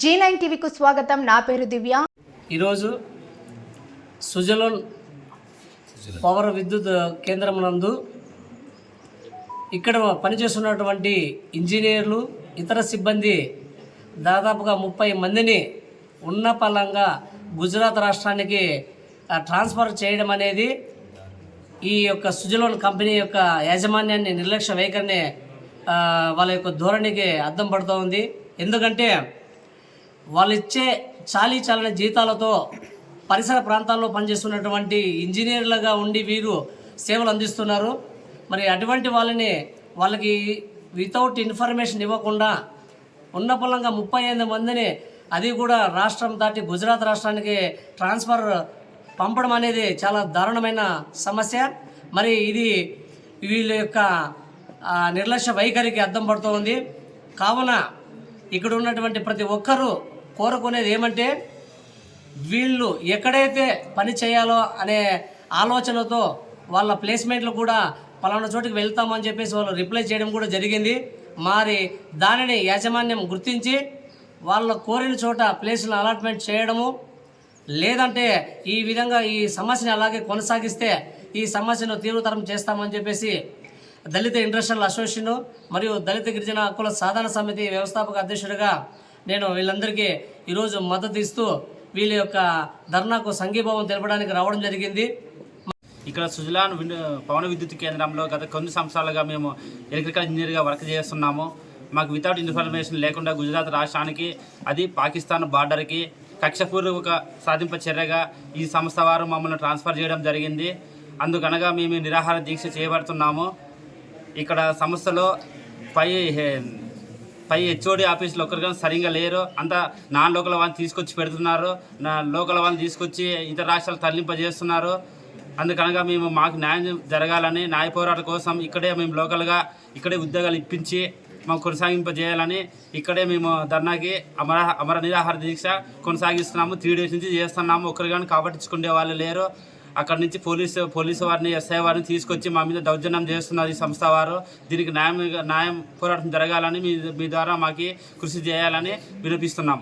G nine టీవీకు స్వాగతం. నా పేరు దివ్య. ఈరోజు సుజలోన్ పవర్ విద్యుత్ కేంద్రం నందు ఇక్కడ పనిచేస్తున్నటువంటి ఇంజనీర్లు ఇతర సిబ్బంది దాదాపుగా ముప్పై మందిని ఉన్న పలంగా గుజరాత్ రాష్ట్రానికి ట్రాన్స్ఫర్ చేయడం అనేది ఈ యొక్క సుజలోన్ కంపెనీ యొక్క యాజమాన్యాన్ని నిర్లక్ష్య వైఖరిని వాళ్ళ యొక్క ధోరణికి అద్దం పడుతూ ఉంది ఎందుకంటే వాళ్ళు ఇచ్చే చాలీ చాలని జీతాలతో పరిసర ప్రాంతాల్లో పనిచేస్తున్నటువంటి ఇంజనీర్లుగా ఉండి వీరు సేవలు అందిస్తున్నారు. మరి అటువంటి వాళ్ళని వాళ్ళకి వితౌట్ ఇన్ఫర్మేషన్ ఇవ్వకుండా ఉన్న పొలంగా ముప్పై ఐదు మందిని అది కూడా రాష్ట్రం దాటి గుజరాత్ రాష్ట్రానికి ట్రాన్స్ఫర్ పంపడం అనేది చాలా దారుణమైన సమస్య. మరి ఇది వీళ్ళ యొక్క నిర్లక్ష్య వైఖరికి అద్దం పడుతూ ఉంది కావున ఇక్కడ ఉన్నటువంటి ప్రతి ఒక్కరూ కోరుకునేది ఏమంటే వీళ్ళు ఎక్కడైతే పని చేయాలో అనే ఆలోచనతో వాళ్ళ ప్లేస్మెంట్లు కూడా పలానా చోటుకి వెళ్తామని చెప్పేసి వాళ్ళు రిప్లై చేయడం కూడా జరిగింది. మరి దానిని యాజమాన్యం గుర్తించి వాళ్ళ కోరిన చోట ప్లేసులను అలాట్మెంట్ చేయడము. లేదంటే ఈ విధంగా ఈ సమస్యని అలాగే కొనసాగిస్తే ఈ సమస్యను తీవ్రతరం చేస్తామని చెప్పేసి దళిత ఇండస్ట్రియల్ అసోసియేషన్ మరియు దళిత గిరిజన హక్కుల సాధన సమితి వ్యవస్థాపక అధ్యక్షుడిగా నేను వీళ్ళందరికీ ఈరోజు మద్దతు ఇస్తూ వీళ్ళ యొక్క ధర్నాకు సంఘీభావం తెలపడానికి రావడం జరిగింది. ఇక్కడ సుజలాన్ పవన విద్యుత్ కేంద్రంలో గత కొన్ని సంవత్సరాలుగా మేము ఎలక్ట్రికల్ ఇంజనీర్గా వర్క్ చేస్తున్నాము. మాకు వితౌట్ ఇన్ఫర్మేషన్ లేకుండా గుజరాత్ రాష్ట్రానికి అది పాకిస్తాన్ బార్డర్కి కక్షపూర్వక సాధింప చర్యగా ఈ సంస్థ వారు మమ్మల్ని ట్రాన్స్ఫర్ చేయడం జరిగింది. అందుకనగా మేము నిరాహార దీక్ష చేయబడుతున్నాము. ఇక్కడ సంస్థలో పై హే- పై హెచ్ఓడి ఆఫీస్లో ఒక్కరు కానీ సరిగా లేరు. అంతా నాన్ లోకల్ వాళ్ళని తీసుకొచ్చి పెడుతున్నారు. నా లోకల్ వాళ్ళని తీసుకొచ్చి ఇతర రాష్ట్రాలు తరలింపజేస్తున్నారు. అందుకనగా మేము మాకు న్యాయం జరగాలని న్యాయ పోరాట కోసం ఇక్కడే మేము లోకల్గా ఇక్కడే ఉద్యోగాలు ఇప్పించి మాకు కొనసాగింపజేయాలని ఇక్కడే మేము ధర్నాకి అమర అమర నిరాహార దీక్ష కొనసాగిస్తున్నాము త్రీ డేస్ నుంచి చేస్తున్నాము. ఒకరు కానీ కాబట్టించుకునే వాళ్ళు లేరు. అక్కడ నుంచి పోలీసు పోలీసు వారిని ఎస్ఐ వారిని తీసుకొచ్చి మా మీద దౌర్జన్యం చేస్తున్నారు ఈ సంస్థ వారు. దీనికి న్యాయం న్యాయం పోరాటం జరగాలని మీ మీ ద్వారా మాకు కృషి చేయాలని వినిపిస్తున్నాం